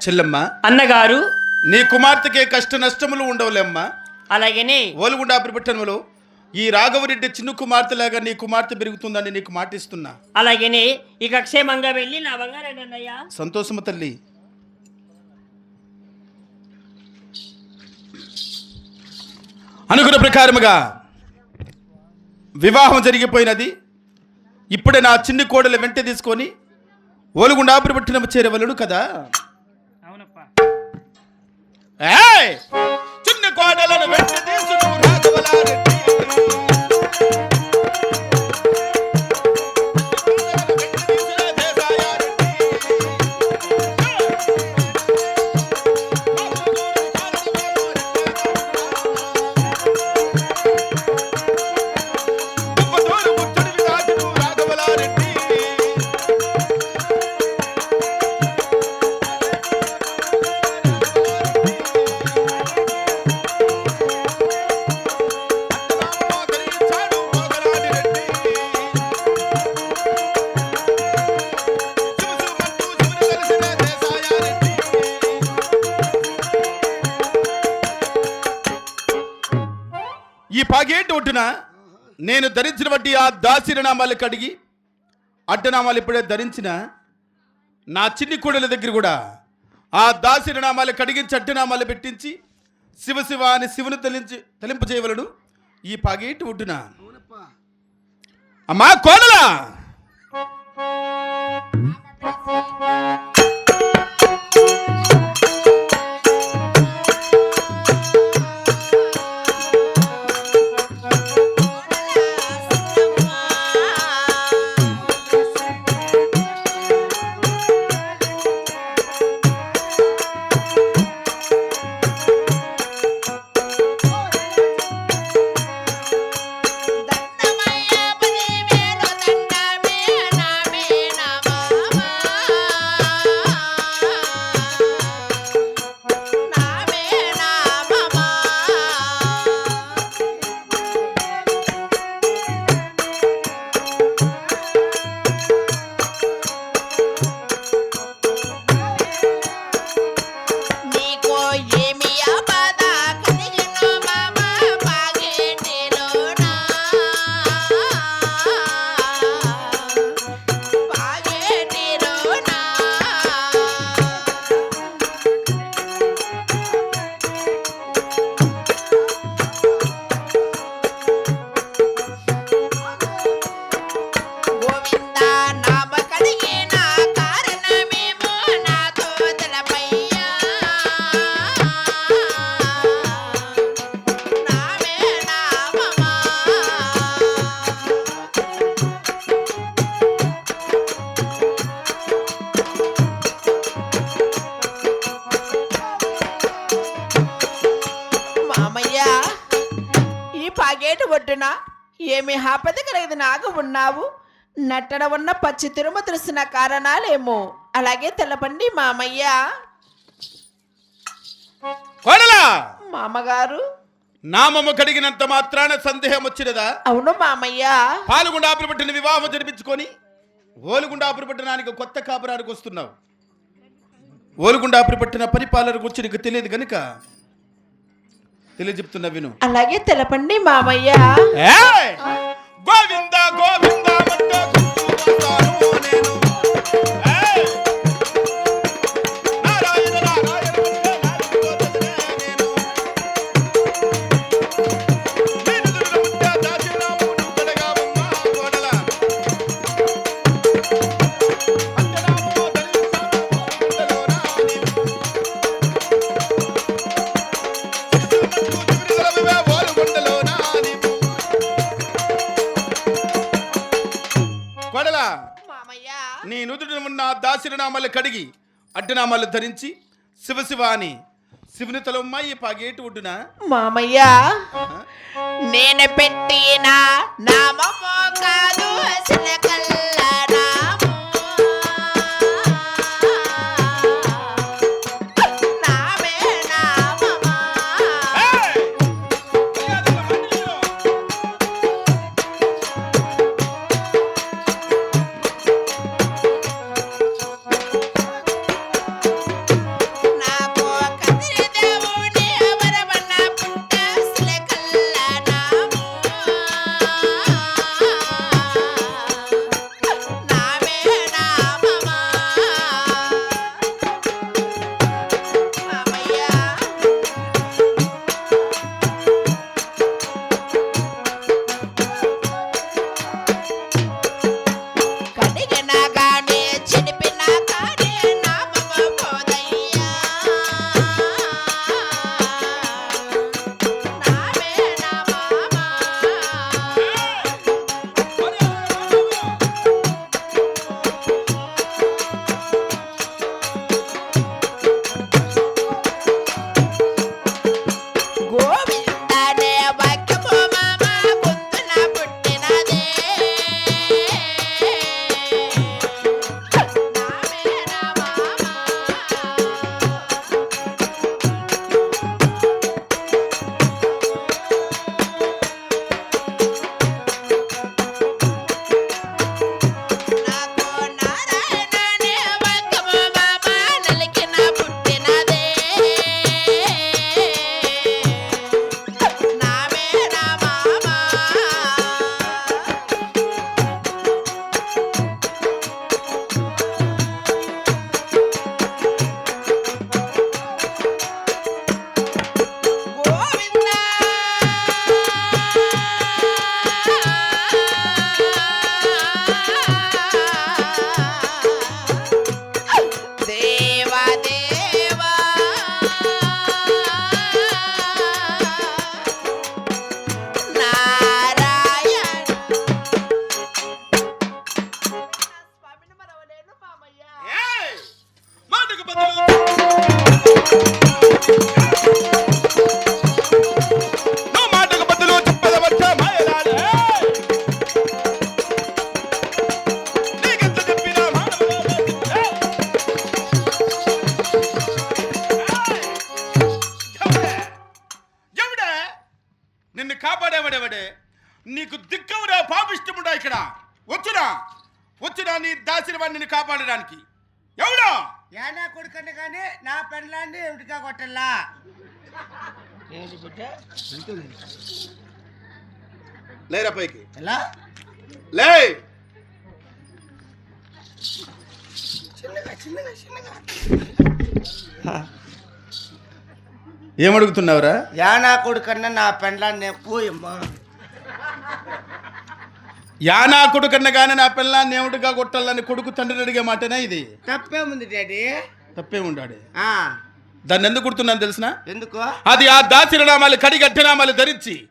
చెల్లెమ్మ అన్నగారు నీ కుమార్తెకే కష్ట నష్టములు ఉండవులేమ్మా. అలాగనే ఓలుగుండాపురి పట్టణంలో ఈ రాఘవరెడ్డి చిన్న కుమార్తెలాగా నీ కుమార్తె పెరుగుతుందని నీకు మాటిస్తున్నా. అలాగనే ఇక క్షేమంగా వెళ్ళి నా బంగారం అన్నయ్య. సంతోషము తల్లి. అనుకున్న ప్రకారముగా వివాహం జరిగిపోయినది. ఇప్పుడే నా చిన్ని కోడలు వెంట తీసుకొని ఓలుగుండాపురి పట్టణం చేరవలను కదా! చిన్న కోడలను వెంట తీసుకుని పాగేటి ఒడ్డున? నేను ధరించిన బట్టి ఆ దాసిరనామాలు కడిగి అడ్డనామాలు ఇప్పుడే ధరించిన నా చిన్ని కోడల దగ్గర కూడా ఆ దాసిరనామాలు కడిగించి అడ్డనామాలు పెట్టించి శివ శివ అని శివుని తలించి తలింపు చేయవలడు ఈ పాగేటి ఒడ్డున. అమ్మా కోడలా పాగేటు ఒడ్డున ఏమి ఆపద కలిగిన నాగు ఉన్నావు? నట్టన ఉన్న పచ్చి తిరుమ తెలిసిన కారణాలేమో. అలాగే తెలపండి మామయ్య. కోడలా! మామగారు. నామము కడిగినంత మాత్రాన సందేహం వచ్చినదా అవును మామయ్య. పాలుగుండాపురి పట్టిన వివాహం జరిపించుకొని ఓలుగుండాపురి పట్టణానికి కొత్త కాపురానికి వస్తున్నావు. ఓలుగుండాపురి పట్టిన పరిపాలన గురించి నీకు తెలియదు గనుక తెలియజెప్తున్నా విను. అలాగే తెలపండి మామయ్య. దాసిరనామాలు కడిగి అడ్డనామాలు ధరించి శివశివ అని శివుని తలమ్మాయి పాగేటి ఒడ్డున మామయ్య నేను పెట్టిన నామమో కాదు నామో. కాపాడడానికి. ఎవడా? ఏనా కొడుకండి కానీ నా పెళ్ళాన్ని ఎవరికా కొట్టల్లా. లేరా పైకి? ఎలా? లే చిన్నగా చిన్నగా చిన్నగా. ఏమడుగుతున్నావురా? యానా కొడుకన్నా నా పెళ్ళాన్ని పోయమ్మా. యానా కొడుకన్న గాని నా పిల్లాన్ని ఏమిటిగా కొట్టాలని కొడుకు తండ్రిని అడిగే మాటనే ఇది? తప్పేముంది డాడీ. తప్పే ఉండాడు ఆ, దాన్ని ఎందుకు కుడుతున్నాను తెలిసిన? ఎందుకు? అది ఆ దాచిరనామాలు కడిగి అడ్డనామాలు ధరించి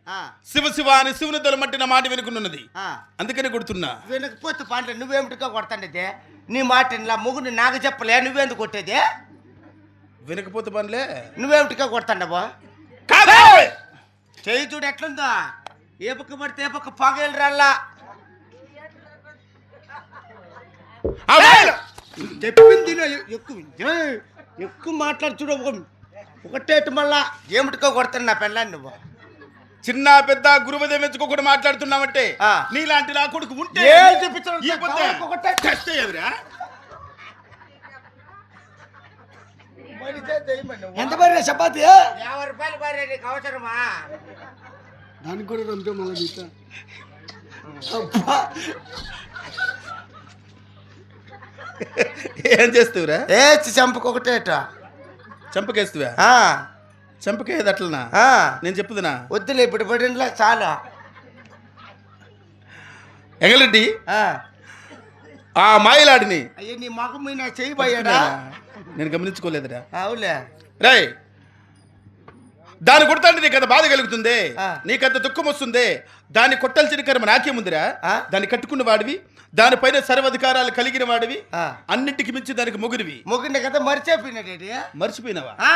శివ శివ అని శివుని తలమట్టిన మాట వెనుకున్నది. అందుకని కొడుతున్నా. వినకపోతే పంట నువ్వేమిటిగా కొడతాండేది? నీ మాట ఇలా నాకు చెప్పలే నువ్వెందుకు కొట్టేది? వినకపోతే పనిలే. నువ్వేమిటిగా కొడతాండవా? కాదు! చేయి చూడు ఎట్లుందో. ఏ పక్క పడితే ఏ పక్క పగలు రాల్లా ఆ మాయలు. చెప్పింది ఎక్కువ ఎక్కువ మాట్లాడు చూడు ఒక- ఒకటేటి మళ్ళా. ఏమిటికో కొడతాను నా పెళ్ళాన్ని నువ్వు? చిన్న పెద్ద గురువుదే మెచ్చుకోకుండా మాట్లాడుతున్నావంటే ఆ. నీలాంటి నా కొడుకు ఉంటే? ఎంత పడిన చపాతి? యాభై రూపాయలు భార్య నీకు అవసరమా? దానికి కూడా రంపే మళ్ళీ ఏం చేస్తావురా? ఏ చంపకు ఒకటేట చంపకేస్తువా? చంపకేది అట్లనా. నేను చెప్పుదునా వద్దులే ఇప్పుడు పడినలా చాలా. ఎంగలరెడ్డి ఆ. మాయలాడిని. అయ్యో నీ మగం మీద చేయి పోయాడా? నేను గమనించుకోలేదురా. అవులే. రే దాన్ని కొడతాంటే నీకు అంత బాధ కలుగుతుంది. నీకంత దుఃఖం వస్తుంది దాన్ని కొట్టాల్సిన కర్మ నాకేముందిరా? దాన్ని కట్టుకున్న వాడివి దానిపైన సర్వాధికారాలు కలిగిన వాడివి. అన్నింటికి మించి దానికి మొగుడివి. మొగ్గుండే కదా మర్చిపోయినాడు మర్చిపోయినావా?